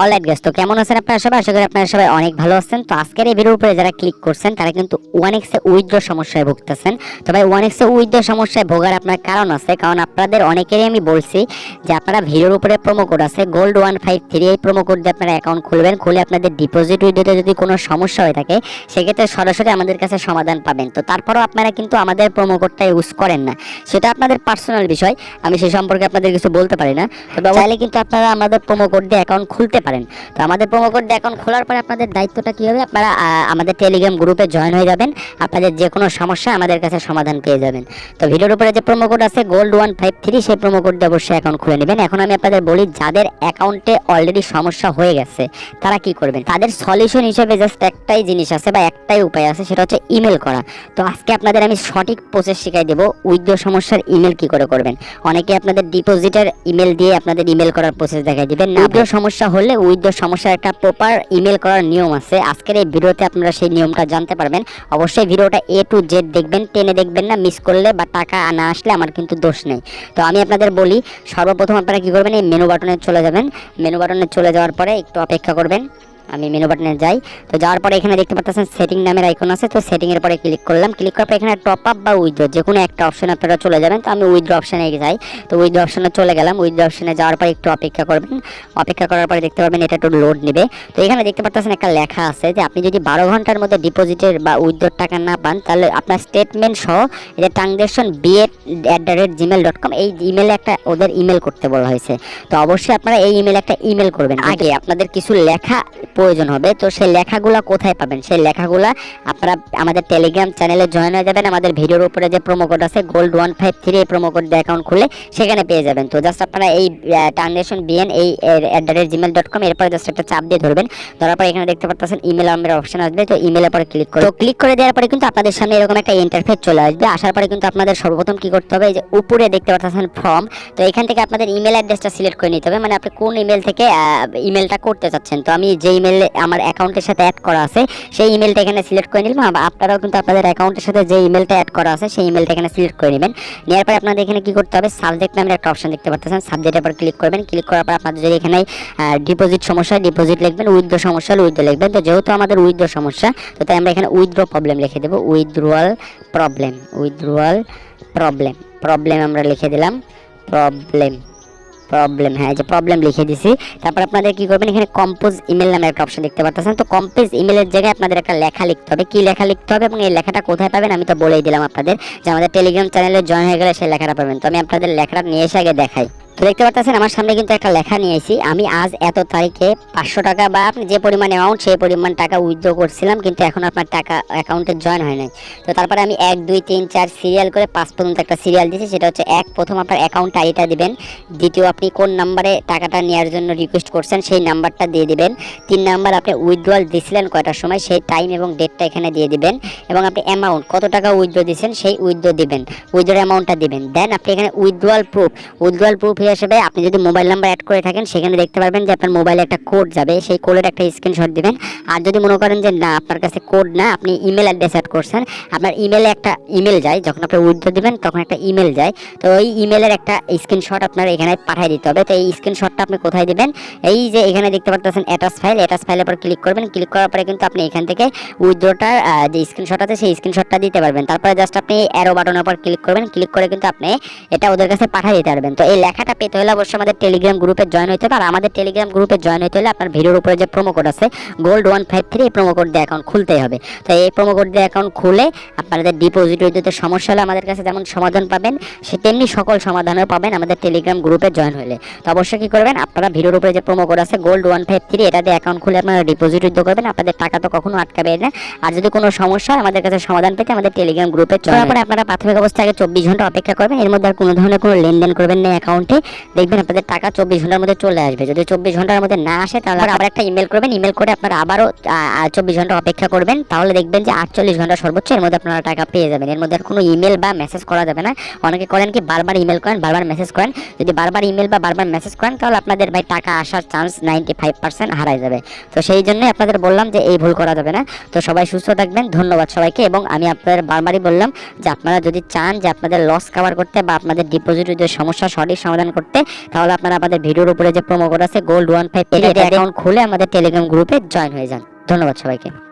Alright guess তো কেমন আছেন আপনারা সবাই? আশা করি আপনারা সবাই অনেক ভালো আছেন। তো আজকের এই ভিডিওর উপরে যারা ক্লিক করছেন তারা কিন্তু ওয়ান এক্সে উইথড্র সমস্যায় ভুগতেছেন। তো ভাই ওয়ান এক্সে উইথড্র সমস্যায় ভোগার আপনার কারণ আছে। কারণ আপনাদের অনেকেরই আমি বলছি যে আপনারা ভিডিওর উপরে প্রোমো কোড আছে গোল্ড ওয়ান ফাইভ থ্রি এই প্রোমো কোড দিয়ে আপনারা অ্যাকাউন্ট খুলবেন। খুলে আপনাদের ডিপোজিট উইথড্রতে যদি কোনো সমস্যা হয়ে থাকে সেক্ষেত্রে সরাসরি আমাদের কাছে সমাধান পাবেন। তো তারপরেও আপনারা কিন্তু আমাদের প্রোমো কোডটা ইউজ করেন না। সেটা আপনাদের পার্সোনাল বিষয়। আমি সে সম্পর্কে আপনাদের কিছু বলতে পারি না। তবে চাইলে কিন্তু আপনারা আমাদের প্রোমো কোড দিয়ে অ্যাকাউন্ট খুলতে পারেন। তো আমাদের প্রোমো কোড দিয়ে অ্যাকাউন্ট খোলার পরে আপনাদের দায়িত্বটা কী হবে? আপনারা আমাদের টেলিগ্রাম গ্রুপে জয়েন হয়ে যাবেন। আপনাদের যে কোনো সমস্যা আমাদের কাছে সমাধান পেয়ে যাবেন। তো ভিডিওর উপরে যে প্রোমো কোড আছে গোল্ড ওয়ান ফাইভ থ্রি সেই প্রোমো কোড দিয়ে অবশ্যই অ্যাকাউন্ট খুলে নেবেন। এখন আমি আপনাদের বলি যাদের অ্যাকাউন্টে অলরেডি সমস্যা হয়ে গেছে তারা কি করবেন? তাদের সলিউশন হিসেবে জাস্ট একটাই জিনিস আছে বা একটাই উপায় আছে সেটা হচ্ছে ইমেল করা। তো আজকে আপনাদের আমি সঠিক প্রসেস শিখাই দেবো উইথড্র সমস্যার ইমেল কি করে করবেন। অনেকে আপনাদের ডিপোজিটের ইমেল দিয়ে আপনাদের ইমেল করার প্রসেস দেখাই দিবেন। না সমস্যা হলে উইথড্র সমস্যার একটা প্রপার ইমেল করার নিয়ম আছে। আজকের এই ভিডিওতে আপনারা সেই নিয়মটা জানতে পারবেন। অবশ্যই ভিডিওটা এ টু জেড দেখবেন, টেনে দেখবেন না মিস করলে বা টাকা না আসলে আমার কিন্তু দোষ নেই। তো আমি আপনাদের বলি, সর্বপ্রথম আপনারা কী করবেন, এই মেনু বাটনে চলে যাবেন। মেনু বাটনে চলে যাওয়ার পরে একটু অপেক্ষা করবেন। আমি মেনু বাটনে যাই। তো যাওয়ার পরে এখানে দেখতে পাচ্ছেন সেটিং নামের আইকন আছে। তো সেটিং এর পরে ক্লিক করলাম। ক্লিক করার পর এখানে টপ আপ বা উইথড্র যে কোনো একটা অপশন আপনারা চলে যাবেন। তো আমি উইথড্র অপশনে যাই। তো উইথড্র অপশনে চলে গেলাম। উইথড্র অপশনে যাওয়ার পর একটু অপেক্ষা করবেন। অপেক্ষা করার পরে দেখতে পারবেন এটা একটু লোড নেবে। তো এখানে দেখতে পাচ্ছেন একটা লেখা আছে যে আপনি যদি বারো ঘণ্টার মধ্যে ডিপোজিটের বা উইথড্রর টাকা না পান তাহলে আপনার স্টেটমেন্ট সহ এটা transaction BA at the rate Gmail dot com এই ইমেলে একটা ওদের ইমেল করতে বলা হয়েছে। তো অবশ্যই আপনারা এই ইমেলে একটা ইমেল করবেন। আগে। আপনাদের কিছু লেখা প্রয়োজন হবে। তো সেই লেখাগুলো কোথায় পাবেন? সেই লেখাগুলো আপনারা আমাদের টেলিগ্রাম চ্যানেলে জয়েন হয়ে যাবেন। আমাদের ভিডিওর উপরে যে প্রোমো কোড আছে গোল্ড ওয়ান ফাইভ থ্রি এই প্রোমো কোড দিয়ে অ্যাকাউন্ট খুলে সেখানে পেয়ে যাবেন। তো জাস্ট আপনারা এই ট্রানজ্যাকশন বিএন এই at the rate Gmail dot com এরপরে জাস্ট একটা চাপ দিয়ে ধরবেন। ধরার পর এখানে দেখতে পাচ্ছেন ইমেল আমাদের অপশন আসবে। তো ইমেলের পরে ক্লিক করে তো ক্লিক করে দেওয়ার পরে কিন্তু আপনাদের সামনে এরকম একটা ইন্টারফেস চলে আসবে। আসার পরে কিন্তু আপনাদের সর্বপ্রথম কি করতে হবে যে উপরে দেখতে পাচ্ছেন ফর্ম তো এখান থেকে আপনাদের ইমেল অ্যাড্রেসটা সিলেক্ট করে নিতে হবে। মানে আপনি কোন ইমেল থেকে ইমেলটা করতে চাচ্ছেন। তো আমি যে ইমেলে আমার অ্যাকাউন্টের সাথে অ্যাড করা আছে। সেই ইমেলটা এখানে সিলেক্ট করে নিলাম। আপনারাও কিন্তু আপনাদের অ্যাকাউন্টের সাথে যে ইমেলটা অ্যাড করা আছে, সেই ইমেলটা এখানে সিলেক্ট করে নেবেন। নেওয়ার পরে আপনাদের এখানে কি করতে হবে? সাবজেক্ট নামের একটা অপশন দেখতে পাচ্ছেন। সাবজেক্টের পর ক্লিক করবেন। ক্লিক করার পর আপনাদের যদি এখানে ডিপোজিট সমস্যা ডিপোজিট লিখবেন উইথড্র সমস্যা হলে উইথড্র লিখবেন। তো যেহেতু আমাদের উইথড্র সমস্যা, তো তাই আমরা এখানে উইথড্র প্রবলেম লিখে দেবো। Withdrawal problem withdrawal problem problem আমরা লিখে দিলাম। প্রবলেম প্রবলেম হ্যাঁ যে প্রবলেম লিখে দিছি। তারপর আপনাদের কি করবেন, এখানে কম্পোজ ইমেল নামের একটা অপশন দেখতে পাচ্ছেন তো কম্পোজ ইমেলের জায়গায় আপনাদের একটা লেখা লিখতে হবে। কি লেখা লিখতে হবে এবং এই লেখাটা কোথায় পাবেন আমি তো বলেই দিলাম আপনাদের যে আমাদের টেলিগ্রাম চ্যানেলে জয়েন হয়ে গেলে সেই লেখাটা পাবেন। তো আমি আপনাদের লেখাটা নিয়ে এসে আগে দেখাই। তো দেখতে পাচ্ছেন আমার সামনে কিন্তু একটা লেখা নিয়ে এসেছি আমি আজ এত তারিখে পাঁচশো টাকা বা আপনি যে পরিমাণ অ্যামাউন্ট সেই পরিমাণ টাকা উইথড্র করছিলাম, কিন্তু এখন আপনার টাকা অ্যাকাউন্টে জয়েন হয় নাই। তো তারপরে আমি এক, দুই, তিন, চার সিরিয়াল করে পাঁচ পর্যন্ত একটা সিরিয়াল দিয়েছি, সেটা হচ্ছে এক, প্রথম আপনার অ্যাকাউন্ট আইডিটা দিবেন, দ্বিতীয় আপনি কোন নাম্বারে টাকাটা নেওয়ার জন্য রিকোয়েস্ট করছেন, সেই নাম্বারটা দিয়ে দিবেন। তিন নাম্বার আপনি উইথড্রয়াল দিছিলেন কয়টার সময়, সেই টাইম এবং ডেটটা এখানে দিয়ে দিবেন, এবং আপনি অ্যামাউন্ট কত টাকা উইথড্র দিয়েছেন, সেই উইথড্র দিবেন উইথড্র অ্যামাউন্টটা দিবেন। দেন আপনি এখানে উইথড্রয়াল প্রুফ উইথড্রয়াল প্রুফ হিসেবে আপনি যদি মোবাইল নাম্বার অ্যাড করে থাকেন, সেখানে দেখতে পারবেন যে আপনার মোবাইলে একটা কোড যাবে। সেই কোডের একটা স্ক্রিনশট দিবেন। আর যদি মনে করেন যে না, আপনার কাছে কোড না, আপনি ইমেল অ্যাড্রেস অ্যাড করছেন, আপনার ইমেলে একটা ইমেল যায়, যখন আপনি উইথড্র দিবেন, তখন একটা ইমেল যায়। তো ওই ইমেলের একটা স্ক্রিনশট আপনার এখানে পাঠিয়ে দিতে হবে। তো এই স্ক্রিনশটটা আপনি কোথায় দিবেন? এই যে এখানে দেখতে পাচ্ছেন অ্যাটাচ ফাইল অ্যাটাচ ফাইলের পর ক্লিক করবেন। ক্লিক করার পরে কিন্তু আপনি এখান থেকে উইথড্রটার যে স্ক্রিনশট আছে, সেই স্ক্রিনশটটা দিতে পারবেন। তারপরে জাস্ট আপনি অ্যারো বাটনের উপর ক্লিক করবেন। ক্লিক করে কিন্তু আপনি এটা ওদের কাছে পাঠিয়ে দিতে পারবেন। তো এই লেখাটা পেতে হলে অবশ্যই আমাদের টেলিগ্রাম গ্রুপে জয়েন হতে হবে। আর আমাদের টেলিগ্রাম গ্রুপে জয়েন হতে হলে আপনার ভিডিওর উপরে যে প্রোমো কোড আছে গোল্ড ওয়ান ফাইভ থ্রি এই প্রোমো কোড দিয়ে অ্যাকাউন্ট খুলতেই হবে। তো এই প্রোমো কোড দিয়ে অ্যাকাউন্ট খুলে আপনাদের ডিপোজিট উইথতে সমস্যা হলে আমাদের কাছে যেমন সমাধান পাবেন সে তেমনি সকল সমাধানও পাবেন আমাদের টেলিগ্রাম গ্রুপে জয়েন হলে তো অবশ্যই কি করবেন আপনারা ভিডিওর উপরে যে প্রোমো কোড আছে গোল্ড ওয়ান ফাইভ থ্রি এটা দিয়ে অ্যাকাউন্ট খুলে আপনারা ডিপোজিট উইথ করবেন আপনাদের টাকা তো কখনো আটকাবে না। আর যদি কোনো সমস্যা হয় আমাদের কাছে সমাধান পেতে আমাদের টেলিগ্রাম গ্রুপে জয়েন পরে আপনারা প্রাথমিক অবস্থায় আগে চব্বিশ ঘণ্টা অপেক্ষা করবেন এর মধ্যে আর কোনো ধরনের কোনো লেনদেন করবেন না অ্যাকাউন্টে দেখবেন আপনাদের টাকা চব্বিশ ঘণ্টার মধ্যে চলে আসবে। যদি চব্বিশ ঘণ্টার মধ্যে না আসে, তাহলে আবার একটা ইমেল করবেন। ইমেল করে আপনারা আবারও চব্বিশ ঘণ্টা অপেক্ষা করবেন। তাহলে দেখবেন যে আটচল্লিশ ঘণ্টা সর্বোচ্চ এর মধ্যে আপনারা টাকা পেয়ে যাবেন। এর মধ্যে আর কোনো ইমেল বা মেসেজ করা যাবে না। অনেকে করেন কি, বারবার ইমেল করেন, বারবার মেসেজ করেন। যদি বারবার ইমেল বা বারবার মেসেজ করেন, তাহলে আপনাদের ভাই টাকা আসার চান্স নাইনটি ফাইভ পার্সেন্ট হারাই যাবে। তো সেই জন্যই আপনাদের বললাম যে এই ভুল করা যাবে না। তো সবাই সুস্থ থাকবেন। ধন্যবাদ সবাইকে। এবং আমি আপনাদের বারবারই বললাম যে আপনারা যদি চান যে আপনাদের লস কভার করতে বা আপনাদের ডিপোজিটের যে সমস্যা, সঠিক সমাধান করতে তাহলে আপনারা আমাদের ভিডিওর উপরে যে প্রোমো কোড আছে গোল্ড ওয়ান ফাইভ অ্যাকাউন্ট খুলে আমাদের টেলিগ্রাম গ্রুপে জয়েন হয়ে যান। ধন্যবাদ সবাইকে।